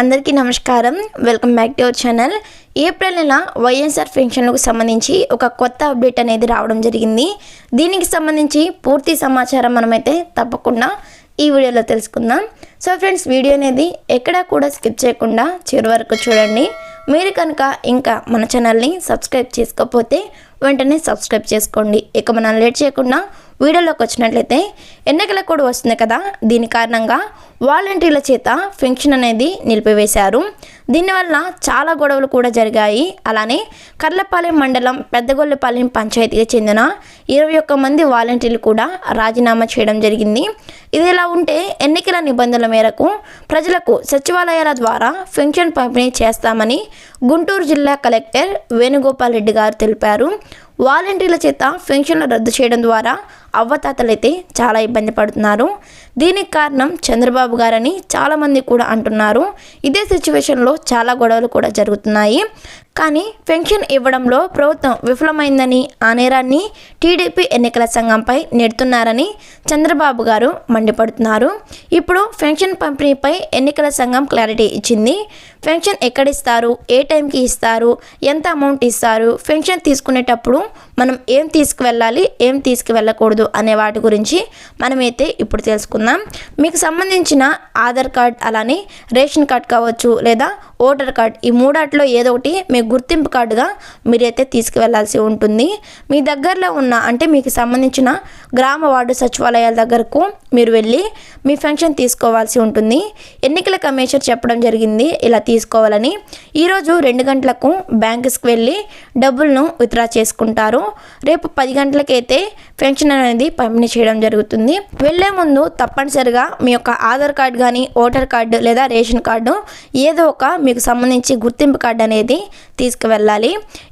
అందరికీ నమస్కారం. Welcome back to our channel April నెల వైఎస్ఆర్ పెన్షన్లకు సంబంధించి ఒక కొత్త అప్డేట్ అనేది రావడం జరిగింది. దీనికి సంబంధించి పూర్తి సమాచారం మనమైతే తప్పకుండా ఈ వీడియోలో తెలుసుకుందాం. సో ఫ్రెండ్స్ వీడియో అనేది ఎక్కడా కూడా స్కిప్ చేయకుండా చివరి వరకు చూడండి. మీరు కనుక ఇంకా మన ఛానల్ని సబ్స్క్రైబ్ చేసుకోకపోతే వెంటనే సబ్స్క్రైబ్ చేసుకోండి. ఇక మనం లేట్ చేయకుండా వీడియోలోకి వచ్చినట్లయితే ఎన్నికల కూడా వస్తుంది కదా? దీని కారణంగా వాలంటీర్ల చేత పెన్షన్ అనేది నిలిపివేశారు. దీనివల్ల చాలా గొడవలు కూడా జరిగాయి. అలానే కర్లపాలెం మండలం పెద్దగొల్లపాలెం పంచాయతీకి చెందిన ఇరవై ఒక్క మంది వాలంటీర్లు కూడా రాజీనామా చేయడం జరిగింది. ఇది ఇలా ఉంటే ఎన్నికల నిబంధనల మేరకు ప్రజలకు సచివాలయాల ద్వారా పెన్షన్ పంపిణీ చేస్తామని గుంటూరు జిల్లా కలెక్టర్ వేణుగోపాల్ రెడ్డి గారు తెలిపారు. వాలంటీర్ల చేత పెన్షన్లు రద్దు చేయడం ద్వారా అవ్వతాతలైతే చాలా ఇబ్బంది పడుతున్నారు. దీనికి కారణం చంద్రబాబు గారని చాలామంది కూడా అంటున్నారు. ఇదే సిచ్యువేషన్లో చాలా గొడవలు కూడా జరుగుతున్నాయి. కానీ పెన్షన్ ఇవ్వడంలో ప్రభుత్వం విఫలమైందని ఆ నేరాన్ని టీడీపీ ఎన్నికల సంఘంపై నెడుతున్నారని చంద్రబాబు గారు మండిపడుతున్నారు. ఇప్పుడు పెన్షన్ పంపిణీపై ఎన్నికల సంఘం క్లారిటీ ఇచ్చింది. పెన్షన్ ఎక్కడిస్తారు? ఏ టైంకి ఇస్తారు? ఎంత అమౌంట్ ఇస్తారు? పెన్షన్ తీసుకునేటప్పుడు మనం ఏం తీసుకువెళ్ళాలి ఏం తీసుకువెళ్ళకూడదు అనే వాటి గురించి మనమైతే ఇప్పుడు తెలుసుకుందాం. మీకు సంబంధించిన ఆధార్ కార్డ్ అలానే రేషన్ కార్డ్ కావచ్చు లేదా ఓటర్ కార్డ్ ఈ మూడాట్లో ఏదో ఒకటి మీ గుర్తింపు కార్డుగా మీరైతే తీసుకువెళ్ళాల్సి ఉంటుంది. మీ దగ్గరలో ఉన్న అంటే మీకు సంబంధించిన గ్రామ వార్డు సచివాలయాల దగ్గరకు మీరు వెళ్ళి మీ పెన్షన్ తీసుకోవాల్సి ఉంటుంది. ఎన్నికల కమిషనర్ చెప్పడం జరిగింది ఇలా తీసుకోవాలని. ఈరోజు రెండు గంటలకు బ్యాంకుస్కి వెళ్ళి డబ్బులను విత్డ్రా చేసుకుంటారు. రేపు పది గంటలకైతే పెన్షన్ అనేది పంపిణీ చేయడం జరుగుతుంది. వెళ్ళే ముందు తప్పనిసరిగా మీ యొక్క ఆధార్ కార్డు కానీ ఓటర్ కార్డు లేదా రేషన్ కార్డు ఏదో ఒక మీకు సంబంధించి గుర్తింపు కార్డు అనేది తీసుకువెళ్ళాలి.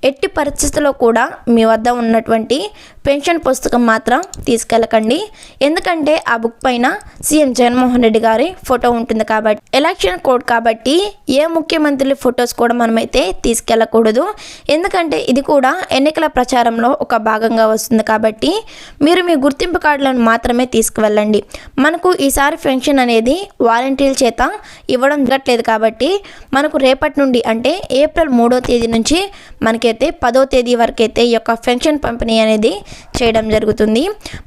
ఎట్టి పరిస్థితుల్లో కూడా మీ వద్ద ఉన్నటువంటి పెన్షన్ పుస్తకం మాత్రం తీసుకెళ్ళకండి. ఎందుకంటే ఆ బుక్ పైన సీఎం జగన్మోహన్ రెడ్డి గారి ఫోటో ఉంటుంది కాబట్టి ఎలక్షన్ కోడ్ కాబట్టి ఏ ముఖ్యమంత్రుల ఫొటోస్ కూడా మనమైతే తీసుకెళ్ళకూడదు. ఎందుకంటే ఇది కూడా ఎన్నికల ప్రచారంలో ఒక భాగంగా వస్తుంది కాబట్టి మీరు మీ గుర్తింపు కార్డులను మాత్రమే తీసుకువెళ్ళండి. మనకు ఈసారి పెన్షన్ అనేది వాలంటీర్ల చేత ఇవ్వడం జరగట్లేదు కాబట్టి మనకు రేపటి నుండి అంటే ఏప్రిల్ మూడో తేదీ నుంచి మనకైతే పదో తేదీ వరకు అయితే ఈ యొక్క పెన్షన్ పంపిణీ అనేది చేయడం జరుగుతుంది.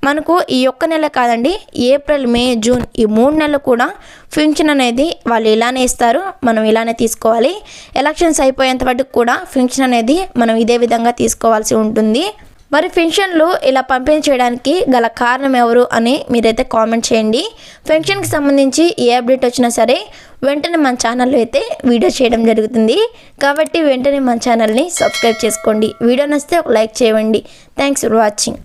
మనకు ఈ ఒక్క నెల కాదండి ఏప్రిల్ మే జూన్ ఈ మూడు నెలలు కూడా ఫింక్షన్ అనేది వాళ్ళు ఇలానే ఇస్తారు మనం ఇలానే తీసుకోవాలి. ఎలక్షన్స్ అయిపోయేంత వరకు కూడా ఫింక్షన్ అనేది మనం ఇదే విధంగా తీసుకోవాల్సి ఉంటుంది. మరి పెన్షన్లు ఇలా పంపిణీ చేయడానికి గల కారణం ఎవరు అని మీరైతే కామెంట్ చేయండి. పెన్షన్కి సంబంధించి ఏ అప్డేట్ వచ్చినా సరే వెంటనే మన ఛానల్లో అయితే వీడియో చేయడం జరుగుతుంది. కాబట్టి వెంటనే మన ఛానల్ని సబ్స్క్రైబ్ చేసుకోండి. వీడియో నచ్చితే ఒక లైక్ చేయండి. Thanks for watching.